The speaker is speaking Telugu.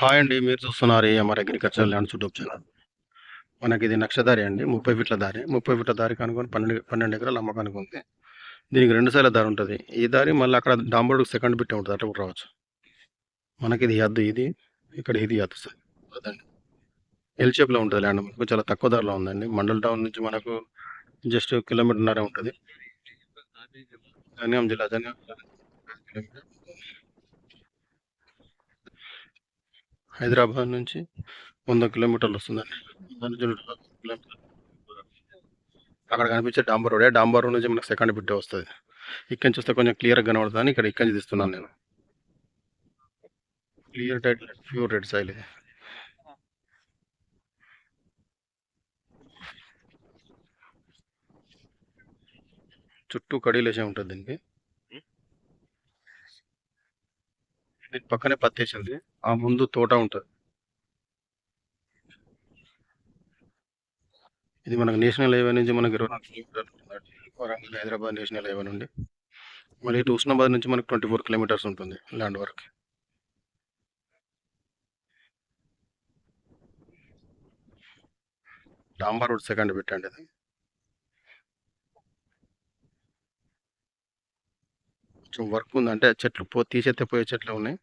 హాయ్ అండి మీరు చూస్తున్నారు AMR agriculture lands YouTube channel. మనకి ఇది నక్షదారి అండి ముప్పై ఫీట్ల దారి. ముప్పై ఫీట్ల దారి కనుక్కొని పన్నెండు పన్నెండు ఎకరాల అమ్మకానికి ఉంది. దీనికి రెండు సార్ల దారి ఉంటుంది. ఈ దారి మళ్ళీ అక్కడ డాంబోర్డు సెకండ్ బిట్ ఉంటుంది అట్లా కూడా రావచ్చు. మనకి ఇది హద్దు ఇది ఇక్కడ ఇది హద్దు సార్. అదండి. ఎల్ షేప్లో ఉంటుంది ల్యాండ్ మనకు చాలా తక్కువ ధరలో ఉందండి. మండల్ టౌన్ నుంచి మనకు జస్ట్ కిలోమీటర్న్నర ఉంటుంది. జనగాం జిల్లా జనగాం కిలోమీటర్ హైదరాబాద్ నుంచి వంద కిలోమీటర్లు వస్తుందండి. కిలోమీటర్లు. అక్కడ కనిపించే డాంబర్ రోడ్ డాంబర్ రోడ్ నుంచి మనకు సెకండ్ బిడ్డ వస్తుంది. ఇక్కడి నుంచి వస్తే కొంచెం క్లియర్గా కనబడుతుంది. ఇక్కడ ఇక్కడి నుంచి తీస్తున్నాను నేను. Clear tight pure red soil ఇది చుట్టూ కడీలేసే ఉంటుంది దీనికి. దీని పక్కనే పత్తేసింది. ఆ ముందు తోట ఉంటుంది. ఇది మనకు నేషనల్ హైవే నుంచి మనకి ఇరవై నాలుగు కిలోమీటర్లు ఉంటుంది. వరంగల్ హైదరాబాద్ నేషనల్ హైవే నుండి. మళ్ళీ ఇటు ఉస్నాబాద్ నుంచి మనకు ట్వంటీ ఫోర్ కిలోమీటర్స్ ఉంటుంది ల్యాండ్ వరకు. డాంబర్ రోడ్ సెకండ్ పెట్టండి అది. కొంచెం వర్క్ ఉంది అంటే చెట్లు పో తీసేస్తే పోయే చెట్లు ఉన్నాయి.